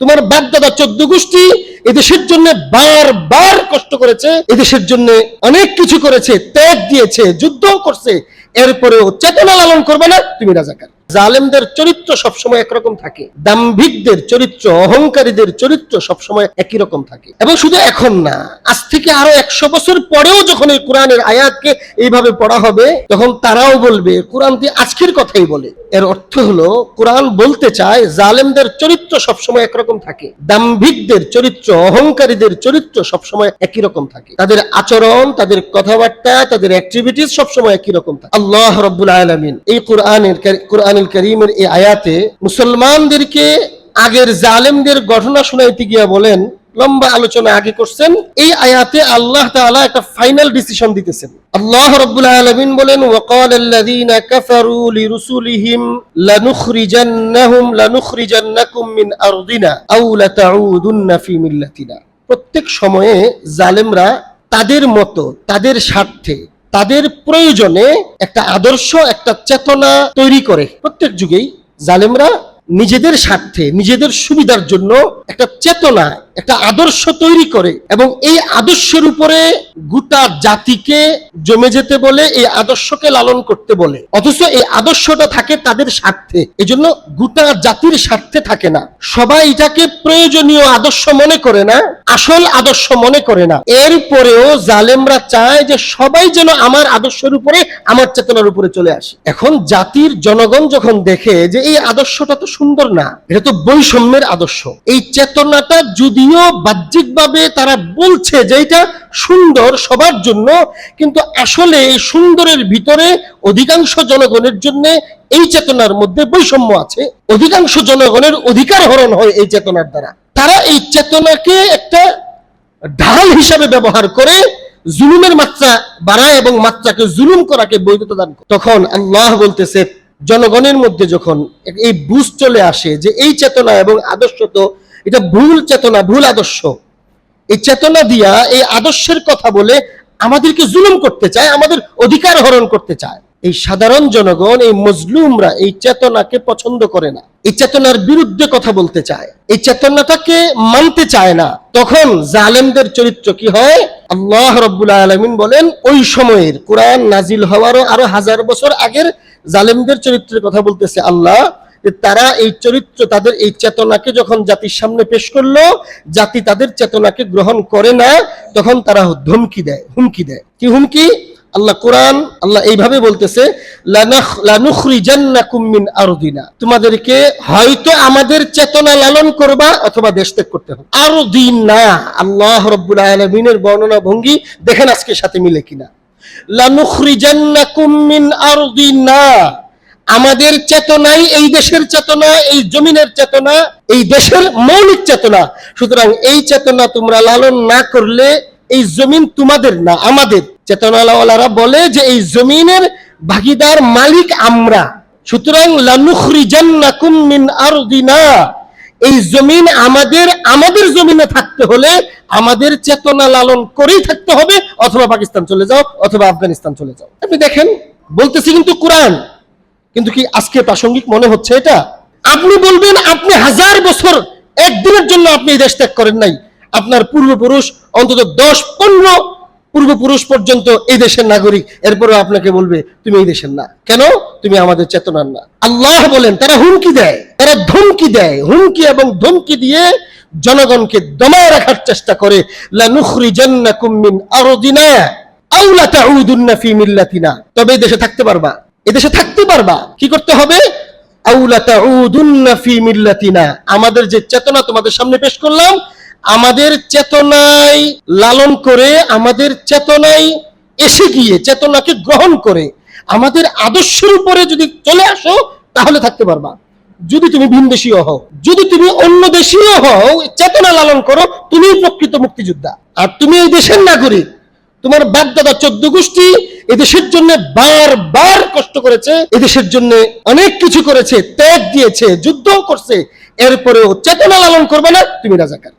তোমার বাগদাদা চোদ্দ গোষ্ঠী এদেশের জন্য বার বার কষ্ট করেছে, এদেশের জন্য অনেক কিছু করেছে, ত্যাগ দিয়েছে যুদ্ধ করছে, এরপরেও চেতনা লালন করবে না তুমি রাজাকার। জালেমদের চরিত্র সবসময় একরকম থাকে। দাম্ভিকদের চরিত্র, অহংকারীদের চরিত্র সবসময় একই রকম থাকে। এবং শুধু এখন না, আজ থেকে আরও একশো বছর পরেও যখন এই কোরআনের আয়াতকে এইভাবে পড়া হবে, তখন তারাও বলবে কোরআনটি আজকের কথাই বলে। এর অর্থ হলো, কোরআন বলতে চায়, জালেমদের চরিত্র সবসময় একরকম থাকে। দাম্ভিকদের চরিত্র, অহংকারীদের চরিত্র সবসময় একই রকম থাকে। তাদের আচরণ, তাদের কথাবার্তা, তাদের অ্যাক্টিভিটিস সবসময় একই রকম থাকে। আল্লাহ রব্বুল আলমিন এই কোরআনের কোরআনুল করিমের এই আয়াতে মুসলমানদেরকে আগের জালেমদের ঘটনা শুনাইতে গিয়া বলেন, লম্বা আলোচনা আগে করছেন, এই আয়াতে আল্লাহ তাআলা একটা ফাইনাল ডিসিশন দিতেছেন। আল্লাহ রাব্বুল আলামিন বলেন কাফারু লিরুসুলিহিম লানুখরিজান্নাহুম লানুখরিজান্নাকুম মিন আরদিনা আও লাতাউদুন্না ফি মিল্লাতিনা। প্রত্যেক সময়ে জালেমরা তাদের মতো, তাদের স্বার্থে তাদের প্রয়োজনে একটা আদর্শ, একটা চেতনা তৈরি করে। প্রত্যেক যুগেই জালেমরা নিজেদের স্বার্থে, নিজেদের সুবিধার জন্য একটা চেতনা একটা আদর্শ তৈরি করে এবং এই আদর্শের উপরে গোটা জাতিকে জমে যেতে বলে, এই আদর্শকে লালন করতে বলে। অথচ এই আদর্শটা থাকে তাদের স্বার্থে। এজন্য গোটা জাতির স্বার্থে থাকে না। সবাই এটাকে প্রয়োজনীয় আদর্শ মনে করে না, আসল আদর্শ মনে করে না। এরপরেও জালেমরা চায় যে সবাই যেন আমার আদর্শের উপরে, আমার চেতনার উপরে চলে আসে। এখন জাতির জনগণ যখন দেখে যে এই আদর্শটা তো সুন্দর না, এটা তো বৈষম্যের আদর্শ। এই চেতনাটা যদিও বাহ্যিকভাবে তারা বলছে যে এটা সুন্দর সবার জন্য, কিন্তু আসলে এই সুন্দরের ভিতরে অধিকাংশ জনগণের জন্য এই চেতনার মধ্যে বৈষম্য আছে অধিকাংশ জনগণের অধিকার হরণ হয় এই চেতনার দ্বারা তারা এই চেতনাকে একটা ঢাল হিসাবে ব্যবহার করে জুলুমের মাত্রা বাড়ায় এবং মাত্রাকে জুলুম করাকে বৈধতা দান। তখন আল্লাহ বলতেছে, জনগণের মধ্যে যখন এই বুঝ চলে আসে যে এই চেতনা এবং আদর্শ তো এটা ভুল চেতনা, ভুল আদর্শ। এই চেতনা দিয়া এই আদর্শের কথা বলে আমাদেরকে জুলুম করতে চায়, আমাদের অধিকার হরণ করতে চায়। এই সাধারণ জনগণ, এই মজলুমরা এই চেতনাকে পছন্দ করে না। এই চেতনার বিরুদ্ধে কথা বলতে চায়। এই চেতনাটাকে মানতে চায় না। তখন জালেমদের চরিত্র কি হয়? আল্লাহ রব্বুল আলমিন বলেন, ওই সময়ের কোরআন নাজিল হওয়ারও আরও হাজার বছর আগের জালেমদের চরিত্রের কথা বলতেছে আল্লাহ। তারা এই চরিত্র, তাদের এই চেতনাকে যখন জাতির সামনে পেশ করল, জাতি তাদের চেতনাকে গ্রহণ করে না, তখন তারা ধমকি দেয়, হুমকি দেয়। কি হুমকি? আল্লাহ কোরআন, আল্লাহ এইভাবে বলতেছে তোমাদেরকে হয়তো আমাদের চেতনা লালন করবা অথবা দেশ ত্যাগ করতে হবে। আরও দিন না আল্লাহ রব্বুল আলমিনের বর্ণনা ভঙ্গি দেখেন আজকে সাথে মিলে কিনা। লানুখরিজান্নাকুম মিন আরদিনা। আমাদের চেতনাই এই দেশের চেতনা, এই জমিনের চেতনা, এই দেশের মৌলিক চেতনা। সুতরাং এই চেতনা তোমরা লালন না করলে এই জমিন তোমাদের না, আমাদের। চেতনাওয়ালারা বলে যে এই জমিনের ভাগিদার মালিক আমরা। সুতরাং লানুখরিজান্নাকুম মিন আরদিনা। এই জমিন আমাদের আমাদের জমিনে থাকতে হলে আমাদের চেতনা লালন করেই থাকতে হবে। অথবা পাকিস্তান চলে যাও, অথবা আফগানিস্তান চলে যাও। আপনি দেখেন, বলতেছি কিন্তু কোরআন। কিন্তু কি আজকে প্রাসঙ্গিক মনে হচ্ছে এটা? আপনি বলবেন, আপনি হাজার বছর একদিনের জন্য আপনি এই দেশ ত্যাগ করেন নাই। আপনার পূর্বপুরুষ, অন্তত দশ পনেরো পূর্বপুরুষ পর্যন্ত এই দেশের নাগরিক। এরপরেও আপনাকে বলবে, তুমি এই দেশের না। কেন? তুমি আমাদের চেতনার না। আল্লাহ বলেন, তারা হুমকি দেয়, তারা ধমকি দেয়। হুমকি এবং ধমকি দিয়ে জনগণকে দমায় রাখার চেষ্টা করে। লানুখরিজান্নাকুম মিন আরদিনা আও লাতাউদুন্না ফি মিল্লাতিনা। তবে এই দেশে থাকতে পারবা। এদেশে থাকতে পারবা। কি করতে হবে? আমাদের যে চেতনা তোমাদের সামনে পেশ করলাম, আমাদের চেতনায় লালন করে, আমাদের চেতনায় এসে গিয়ে, চেতনাকে গ্রহণ করে, আমাদের আদর্শের উপরে যদি চলে আসো, তাহলে থাকতে পারবা। যদি তুমি ভিনদেশীয় হও, যদি তুমি অন্য দেশীয় হও, চেতনা লালন করো তুমি প্রকৃত মুক্তিযোদ্ধা। আর তুমি এই দেশের নাগরিক। তোমার বাপ দাদা চোদ্দ গোষ্ঠী এদেশের জন্য বার বার কষ্ট করেছে, এদেশের জন্য অনেক কিছু করেছে, ত্যাগ দিয়েছে যুদ্ধ করছে, এরপরেও চেতনা লালন করবে না, তুমি রাজাকার।